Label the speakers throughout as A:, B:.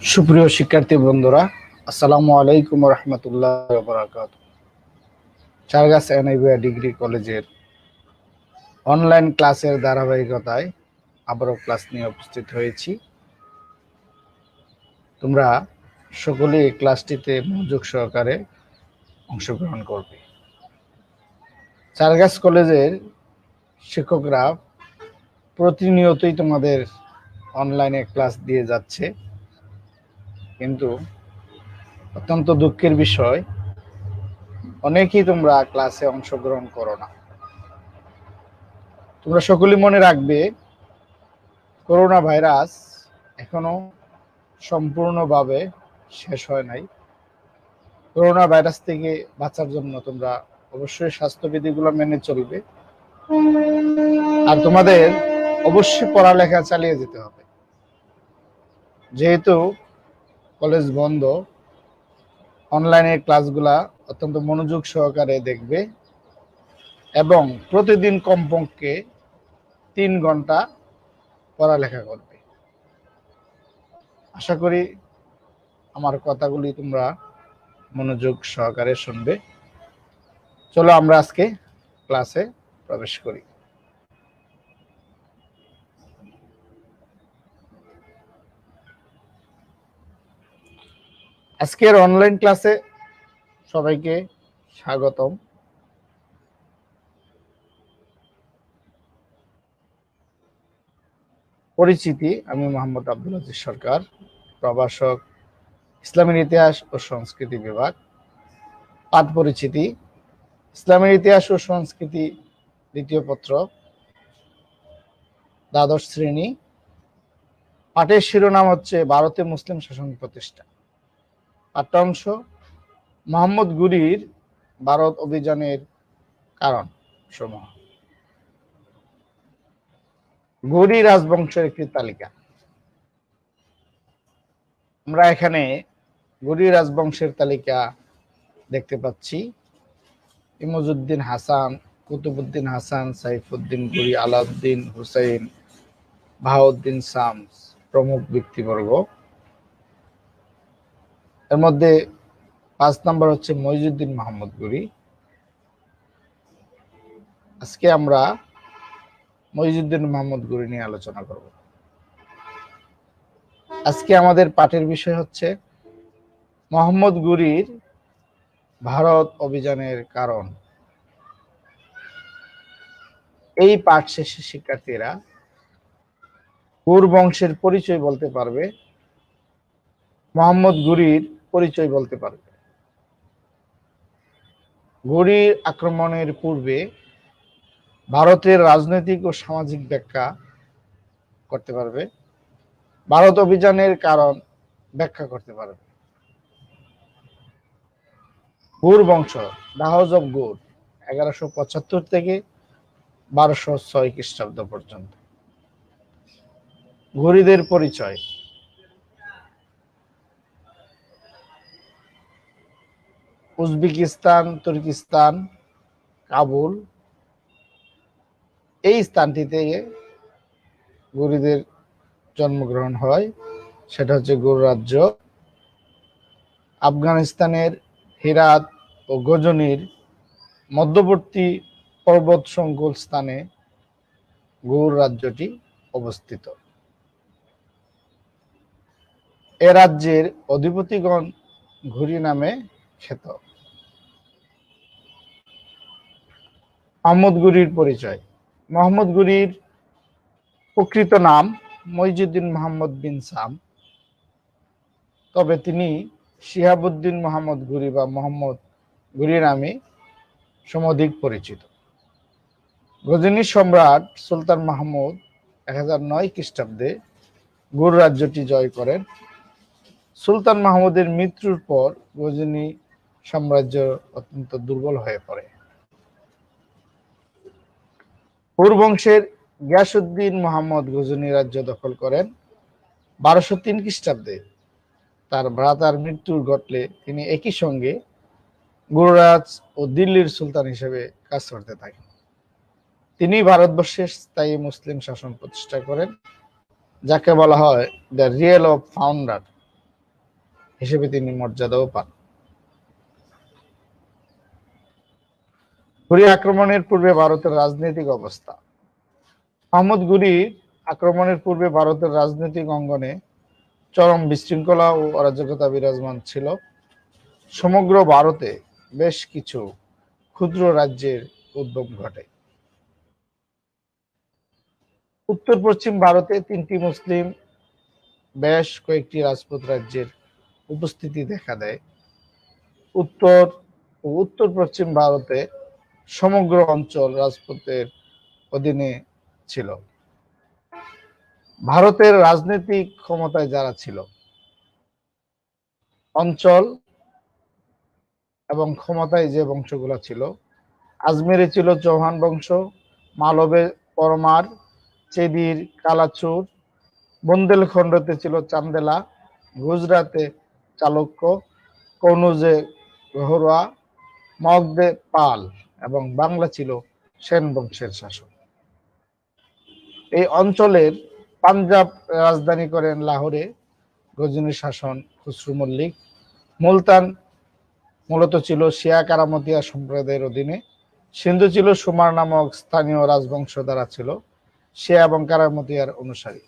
A: সুপ্রিয় শিক্ষার্থী বন্ধুরা, আসসালামু আলাইকুম রহমতুল্লাহ বরাকাত চারগাছ ডিগ্রি কলেজের অনলাইন ক্লাসের ধারাবাহিকতায় আবারও ক্লাস নিয়ে উপস্থিত হয়েছি। তোমরা সকলেই এই ক্লাসটিতে মনোযোগ সহকারে অংশগ্রহণ করবে। চারগাছ কলেজের শিক্ষকরা প্রতিনিয়তই তোমাদের অনলাইনে ক্লাস দিয়ে যাচ্ছে। কিন্তু অত্যন্ত দুঃখের বিষয়, অনেকেই তোমরা ক্লাসে অংশগ্রহণ করো না। তোমরা সকলেই মনে রাখবে, করোনা ভাইরাস এখনও সম্পূর্ণভাবে শেষ হয় নাই। করোনা ভাইরাস থেকে বাঁচার জন্য তোমরা অবশ্যই স্বাস্থ্যবিধিগুলো মেনে চলবে। আর তোমাদের অবশ্যই পড়ালেখা চালিয়ে যেতে হবে। যেহেতু কলেজ বন্ধ। অনলাইনে ক্লাসগুলা অত্যন্ত মনোযোগ সহকারে দেখবে এবং প্রতিদিন কমপক্ষে তিন ঘণ্টা পড়ালেখা করবে। আশা করি আমার কথাগুলি তোমরা মনোযোগ সহকারে শুনবে। চলো আমরা আজকে ক্লাসে প্রবেশ করি। আজকের অনলাইন ক্লাসে সবাইকে স্বাগতম। পরিচিতি, আমি মোহাম্মদ আব্দুল আজিজ সরকার, প্রভাষক, ইসলামের ইতিহাস ও সংস্কৃতি বিভাগ। পাঠ পরিচিতি, ইসলামের ইতিহাস ও সংস্কৃতি দ্বিতীয় পত্র, দ্বাদশ শ্রেণি। পাঠের শিরোনাম হচ্ছে, ভারতে মুসলিম শাসন প্রতিষ্ঠা। পাঠ্যাংশ মোহাম্মদ গুরির ভারত অভিযানের কারণ সমূহ। গৌরী রাজবংশের একটি তালিকা। আমরা এখানে গৌরী রাজবংশের তালিকা দেখতে পাচ্ছি। ইমজুদ্দিন হাসান কুতুবুদ্দিন হাসান, সাইফুদ্দিন গুরি, আলাউদ্দিন হুসাইন, বাহাউদ্দিন শামস প্রমুখ ব্যক্তিবর্গ। এর মধ্যে পাঁচ নাম্বার হচ্ছে মহিজুদ্দিন মাহমুদ গুরি আজকে আমরা মহিজুদ্দিন মাহমুদ গুরি নিয়ে আলোচনা করব। আজকে আমাদের পাঠের বিষয় হচ্ছে মোহাম্মদ গুরির ভারত অভিযানের কারণ। এই পাঠ শেষে শিক্ষার্থীরা গুর বংশের পরিচয় বলতে পারবে। মোহাম্মদ গুরির পরিচয় বলতে পারবে। গড়ির আক্রমণের পূর্বে ভারতের রাজনৈতিক ও সামাজিক ব্যাখ্যা করতে পারবে। ভারত অভিযানের কারণ ব্যাখ্যা করতে পারবে। গুর বংশ, দাহজ অফ গুর এগারোশো পঁচাত্তর থেকে বারোশো ছয় খ্রিস্টাব্দ পর্যন্ত। ঘুরিদের পরিচয় উজবেকিস্তান, তুর্কিস্তান, কাবুল এই স্থানটিতে গুরিদের জন্মগ্রহণ হয়। সেটা হচ্ছে গুরু রাজ্য। আফগানিস্তানের হিরাত ও গজনির মধ্যবর্তী পর্বত সংকুল স্থানে গৌর রাজ্যটি অবস্থিত। এ রাজ্যের অধিপতিগণ ঘুরি নামে খ্যাত। মোহাম্মদ গুরির পরিচয়। মোহাম্মদ গুরির প্রকৃত নাম মইজুদ্দিন মোহাম্মদ বিন সাম। তবে তিনি শিহাবুদ্দিন মোহাম্মদ গুরি বা মোহাম্মদ গুরি নামে সমধিক পরিচিত। গজনী সম্রাট সুলতান মাহমুদ এক হাজার নয় খ্রিস্টাব্দে গুর রাজ্যটি জয় করেন। সুলতান মাহমুদের মৃত্যুর পর গজনী সাম্রাজ্য অত্যন্ত দুর্বল হয়ে পড়ে। বংশের গিয়াসুদ্দিন মোহাম্মদ গজনী রাজ্য দখল করেন বারোশো তিন খ্রিস্টাব্দে। তার ভ্রাতার মৃত্যুর ঘটলে তিনি একই সঙ্গে গুরুরাজ ও দিল্লির সুলতান হিসেবে কাজ করতে থাকেন। তিনি ভারতবর্ষের স্থায়ী মুসলিম শাসন প্রতিষ্ঠা করেন, যাকে বলা হয় দ্য রিয়েল অফ ফাউন্ডার হিসেবে তিনি মর্যাদাও পান। ঘুরি আক্রমণের পূর্বে ভারতের রাজনৈতিক অবস্থা। মোহাম্মদ গুরি আক্রমণের পূর্বে ভারতের রাজনৈতিক অঙ্গনে চরম বিশৃঙ্খলা ও অরাজকতা বিরাজমান ছিল। সমগ্র ভারতে বেশ কিছু ক্ষুদ্র রাজ্যের উদ্ভব ঘটে। উত্তর পশ্চিম ভারতে তিনটি মুসলিম, বেশ কয়েকটি রাজপুত রাজ্যের উপস্থিতি দেখা দেয়। উত্তর ও উত্তর পশ্চিম ভারতে সমগ্র অঞ্চল রাজপুতের অধীনে ছিল। ভারতের রাজনৈতিক ক্ষমতায় যারা ছিল, অঞ্চল এবং ক্ষমতায় যে বংশগুলো ছিল, আজমেরে ছিল চৌহান বংশ, মালবে পরমার চেদির কালাচুর, বুন্দেলখণ্ডতে ছিল চান্দেলা, গুজরাতে চালুক্য, কনুজে ঘরোয়া, মগদে পাল। এবং বাংলা ছিল সেন বংশের শাসন এই অঞ্চলের পাঞ্জাব রাজধানী করেন লাহোরে গজনীর শাসন, খুসরু মল্লিক। মুলতান মূলত ছিল শিয়া কারামতিয়া সম্প্রদায়ের অধীনে। সিন্ধু ছিল সুমার নামক স্থানীয় রাজবংশ দ্বারা ছিল, শিয়া এবং কারামতিয়ার অনুসারী।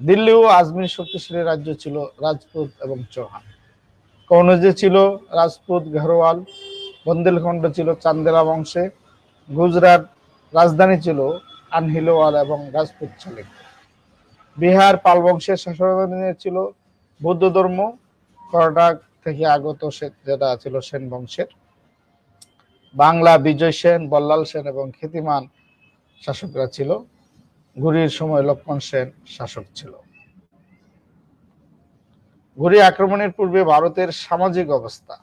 A: দিল্লি ও আজমির শক্তিশালী রাজ্য ছিল রাজপুত এবং চৌহান। কৌনজে ছিল রাজপুত ঘরোয়াল বন্দেলখণ্ড ছিল, চান্দেলা বংশে। গুজরাট রাজধানী ছিল আনহিলোয়াল এবং রাজপুত চালিক বিহার পাল বংশের শাসনাধীনে ছিল বৌদ্ধ ধর্ম। কর্ণাটক থেকে আগত যেটা ছিল সেন বংশের। বাংলা বিজয় সেন, বল্লাল সেন এবং খ্যাতিমান শাসকরা ছিল। ঘুরির সময় লক্ষ্মণ সেন শাসক ছিল। ঘুরি আক্রমণের পূর্বে ভারতের সামাজিক অবস্থা।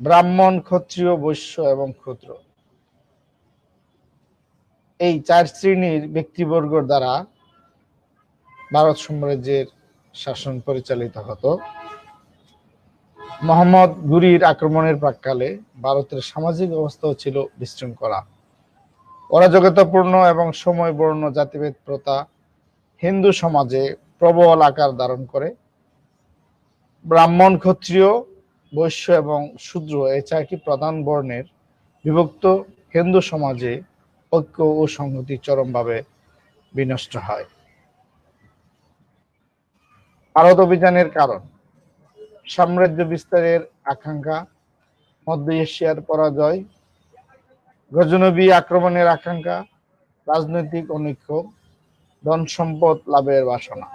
A: ব্রাহ্মণ, ক্ষত্রিয়, বৈশ্য এবং ক্ষুদ্র। এই চার শ্রেণির ব্যক্তিবর্গর দ্বারা ভারত সাম্রাজ্যের শাসন পরিচালিত হতো। মোহাম্মদ গুরির আক্রমণের প্রাককালে ভারতের সামাজিক অবস্থাও ছিল বিশৃঙ্খলা। অরাজকতাপূর্ণ এবং সময় বর্ণ জাতিভেদ প্রথা হিন্দু সমাজে প্রবল আকার ধারণ করে। ব্রাহ্মণ, ক্ষত্রিয় বৈশ্য এবং শূদ্র এই চারটি প্রধান বর্ণের বিভক্ত হিন্দু সমাজে ঐক্য ও সংহতি চরমভাবে বিনষ্ট হয়। ভারত অভিযানের কারণ, সাম্রাজ্য বিস্তারের আকাঙ্ক্ষা, মধ্য এশিয়ার পরাজয়, গজনবী আক্রমণের আকাঙ্ক্ষা, রাজনৈতিক অনৈক্য ধন সম্পদ লাভের বাসনা।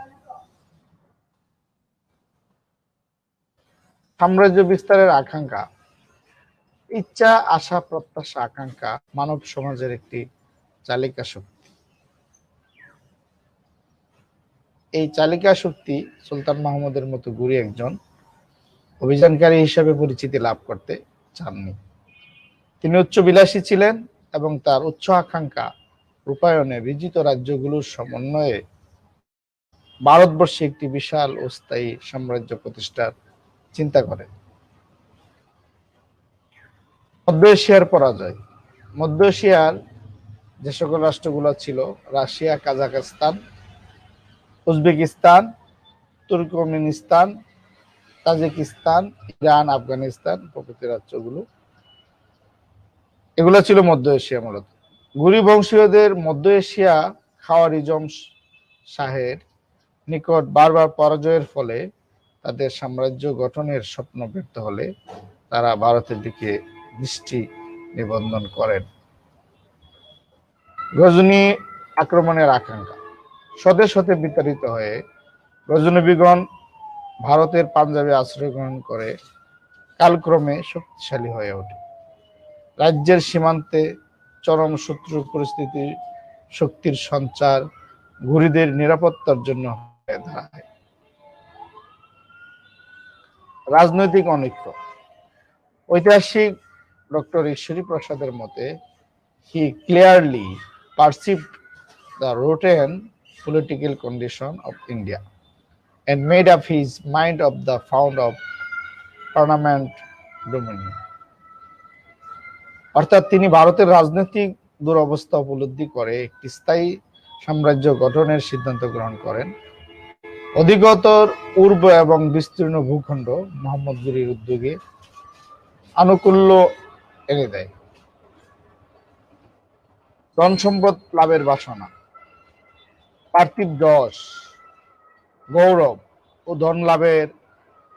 A: সাম্রাজ্য বিস্তারের আকাঙ্ক্ষা, ইচ্ছা, আশা, প্রত্যাশা, আকাঙ্ক্ষা মানব সমাজের একটি চালিকা শক্তি। এই চালিকা শক্তি সুলতান মাহমুদের মতো গুরি একজন অভিযানকারী হিসেবে পরিচিতি লাভ করতে চাননি। তিনি উচ্চ বিলাসী ছিলেন এবং তার উচ্চ আকাঙ্ক্ষা রূপায়ণে বিজিত রাজ্যগুলোর সমন্বয়ে ভারতবর্ষে একটি বিশাল ও স্থায়ী সাম্রাজ্য প্রতিষ্ঠার চিন্তা করেন মধ্য এশিয়ার পরাজয়। মধ্য এশিয়ার যে সকল রাষ্ট্রগুলো ছিল, Russia, Kazakhstan, Uzbekistan, Turkmenistan, Tajikistan, Iran, Afghanistan প্রভৃতি রাজ্যগুলো এগুলো ছিল মধ্য এশিয়া মূলত। গুরি বংশীয়দের মধ্য এশিয়া খাওয়ারিজম শাহের নিকট বারবার পরাজয়ের ফলে তাদের সাম্রাজ্য গঠনের স্বপ্ন ব্যর্থ হলে তারা ভারতের দিকে দৃষ্টি নিবন্ধন করেন। গজনী আক্রমণের আকাঙ্ক্ষা। শতে শতে বিতাড়িত হয়ে গজনবীগণ ভারতের পাঞ্জাবে আশ্রয় গ্রহণ করে কালক্রমে শক্তিশালী হয়ে ওঠে। রাজ্যের সীমান্তে চরম শত্রু পরিস্থিতি শক্তির সঞ্চার ঘুরিদের নিরাপত্তার জন্য হয়ে দাঁড়ায়। রাজনৈতিক অনৈক্য ঐতিহাসিক ডক্টর ঈশ্বরী প্রসাদের মতে he clearly perceived the rotten political condition of India and made up his mind of the found of permanent dominion. অর্থাৎ তিনি ভারতের রাজনৈতিক দুরবস্থা উপলব্ধি করে একটি স্থায়ী সাম্রাজ্য গঠনের সিদ্ধান্ত গ্রহণ করেন অধিকতর পূর্ব এবং বিস্তীর্ণ ভূখণ্ড মোহাম্মদ গুরির উদ্যোগে আনুকূল্য এনে দেয়। ধন সম্পদ লাভের বাসনা, পার্থিব যশ, গৌরব ও ধন লাভের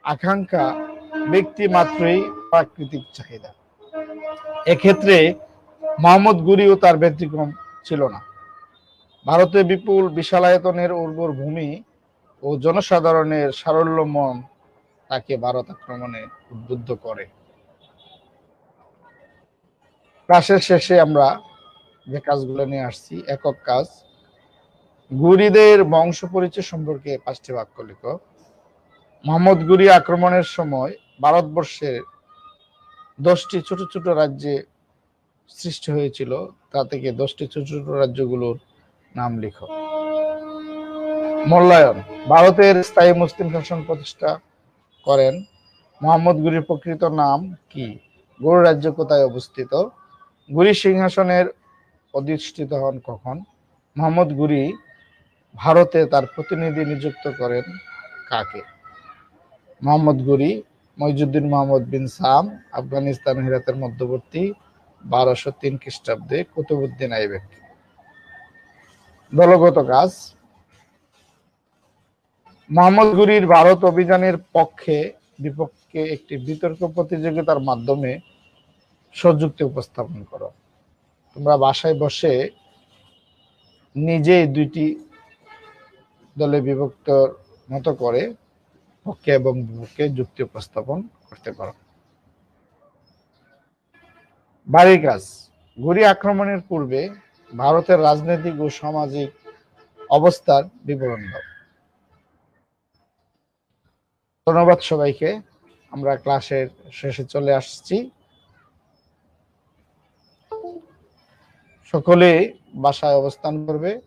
A: আকাঙ্ক্ষা ব্যক্তি মাত্রই প্রাকৃতিক চাহিদা। এক্ষেত্রে মোহাম্মদ গুরিও তার ব্যতিক্রম ছিল না। ভারতে বিপুল বিশালায়তনের উর্বর ভূমি ও জনসাধারণের সারল্য মন তাকে ভারত আক্রমণে উদ্বুদ্ধ করে। ক্লাসের শেষে আমরা যে কাজগুলো নিয়ে আসছি, একক কাজ। গুরিদের বংশ পরিচয় সম্পর্কে পাঁচটি বাক্য লিখো। মোহাম্মদ গুরি আক্রমণের সময় ভারতবর্ষের দশটি ছোট ছোট রাজ্যে সৃষ্টি হয়েছিল, তা থেকে দশটি ছোট ছোট রাজ্যগুলোর নাম লিখো। মূল্যায়ন। ভারতের স্থায়ী মুসলিম শাসন প্রতিষ্ঠা করেন মোহাম্মদ গুরির প্রকৃত নাম কি? গুরু রাজ্য কোথায় অবস্থিত? গুরি সিংহাসনের অধিষ্ঠিত হন কখন? মোহাম্মদ গুরি ভারতে তার প্রতিনিধি নিযুক্ত করেন কাকে? মোহাম্মদ গুরি মইজুদ্দিন মোহাম্মদ বিন সাম, আফগানিস্তান, হিরাতের মধ্যবর্তী, বারোশো তিন খ্রিস্টাব্দে কুতুবুদ্দিন আইবেক দলগত কাজ মোহাম্মদ গুরির ভারত অভিযানের পক্ষে বিপক্ষে একটি বিতর্ক প্রতিযোগিতার মাধ্যমে সযুক্তি উপস্থাপন করো। তোমরা বাসায় বসে নিজেই দুইটি দলে বিভক্ত মতো করে পক্ষে এবং বিপক্ষে যুক্তি উপস্থাপন করতে পারো। বাড়ির কাজ ঘুরি আক্রমণের পূর্বে ভারতের রাজনৈতিক ও সামাজিক অবস্থার বিবরণ দাও। ধন্যবাদ সবাইকে। আমরা ক্লাসের শেষে চলে আসছি। সকলে বাসায় অবস্থান করবে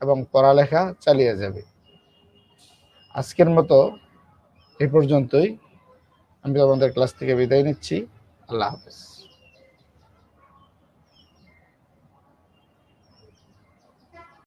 A: এবং পড়ালেখা চালিয়ে যাবে। আজকের মতো এ পর্যন্তই। আমি আমাদের ক্লাস থেকে বিদায় নিচ্ছি। আল্লাহ হাফেজ।